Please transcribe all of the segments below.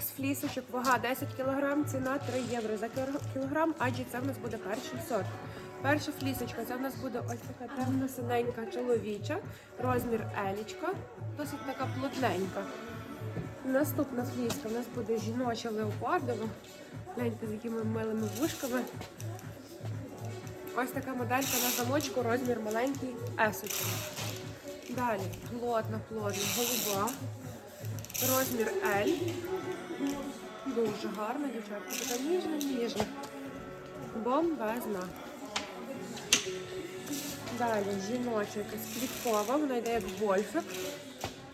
З флісочок вага 10 кг, ціна 3 євро за кілограм, адже це в нас буде перший сорт. Перша флісочка, це в нас буде ось така темна синенька чоловіча, розмір елічка, досить така плотненька. Наступна фліска в нас буде жіноча леопардова, гляньте з якими милими вушками. Ось така моделька на замочку, розмір маленький есочка. Далі плотна, плотна, голуба, розмір L. Дуже гарна дівчатка, така ніжна, ніжна. Бомбезна. Далі жіноча якась квіткова, вона йде як вольфик.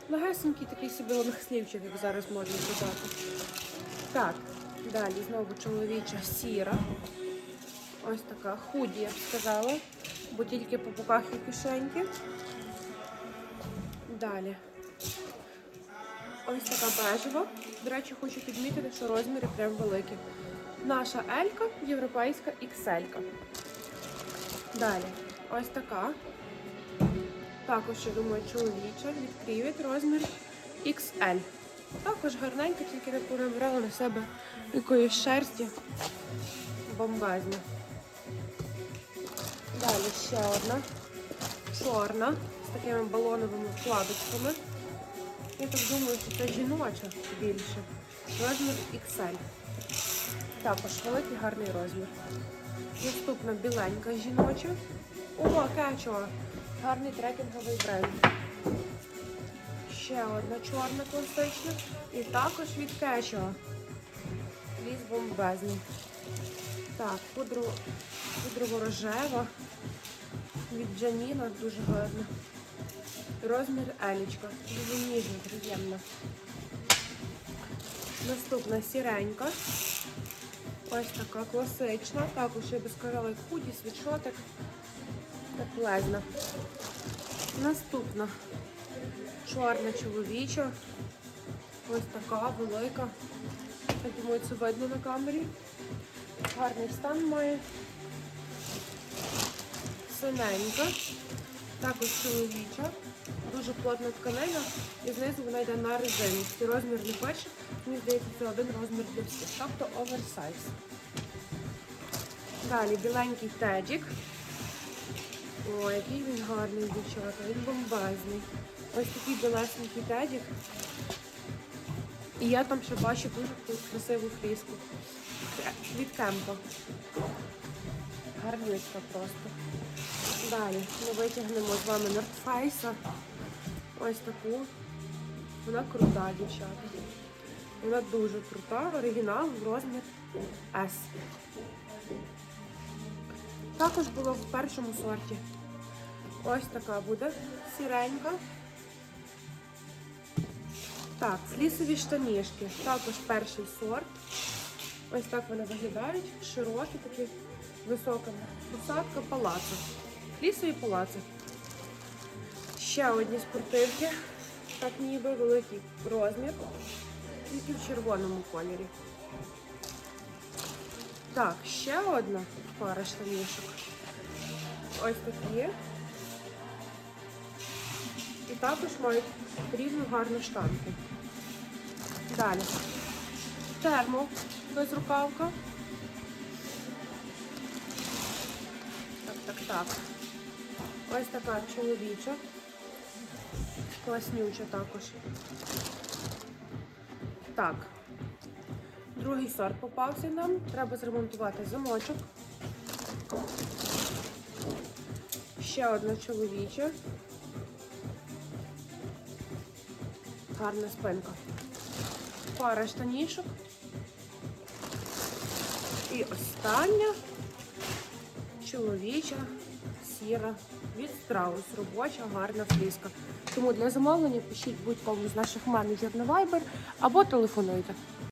Легесенький такий собі лонгслівчик, як зараз можна сказати. Так, далі знову чоловіча сіра. Ось така худі, я б сказала, бо тільки по боках і кишеньки. Далі. Ось така бежева. До речі, хочу підмітити, що розміри прям великі. Наша Елька, європейська XL. Далі. Ось така. Також, я думаю, чоловіча від розмір XL. Також гарненька, тільки не понабрала на себе якоїсь шерсті. Бомбезна. Далі ще одна. Чорна з такими балоновими вкладочками. Я так думаю, що це жіноча більше. Розмір XL. Також великий гарний розмір. Наступна біленька жіноча. О, кечо! Гарний трекінговий бренд. Ще одна чорна класична. І також від кечо. Ліс бомбезний. Так, пудро, пудрово-рожева. Від Джаніна дуже гарна. Розмір Елічка. Дуже ніжна, приємна. Наступна сіренька. Ось така класична. Також я би сказала, худі, світшотик. Теплезна. Наступна чорна чоловіча. Ось така велика. Я думаю, це видно на камері. Гарний стан має. Синенька. Також чоловіча. Дуже плотна тканина. І знизу вона йде на резині. Це розмір не перший. Мені здається, це один розмір для всіх. Тобто оверсайз. Далі біленький тедік. О, який він гарний, дівчата. Він бомбезний. Ось такий білесенький тедік. І я там ще бачу дуже красиву фріску. Від кемпа. Гарнючка просто. Далі ми витягнемо з вами Нордфейса. Ось таку. Вона крута, дівчата. Вона дуже крута, оригінал в розмір S. Також було в першому сорті. Ось така буде сіренька. Так, флісові штанішки. Також перший сорт. Ось так вони виглядають. Широкі такі, висока посадка, палаци. Флісові палаци. Ще одні спортивки. Так ніби великий розмір. Тільки в червоному кольорі. Так, ще одна пара штанішок. Ось такі. І також мають рівну гарну штанку. Далі. Термо безрукавка. Так. Ось така чоловіча. Класнюча також. Так. Другий сорт попався нам. Треба зремонтувати замочок. Ще одна чоловіча. Гарна спинка. Пара штанішок. І остання чоловіча, сіра від страус. Робоча, гарна фліска. Тому для замовлення пишіть будь-кому з наших менеджерів на Viber або телефонуйте.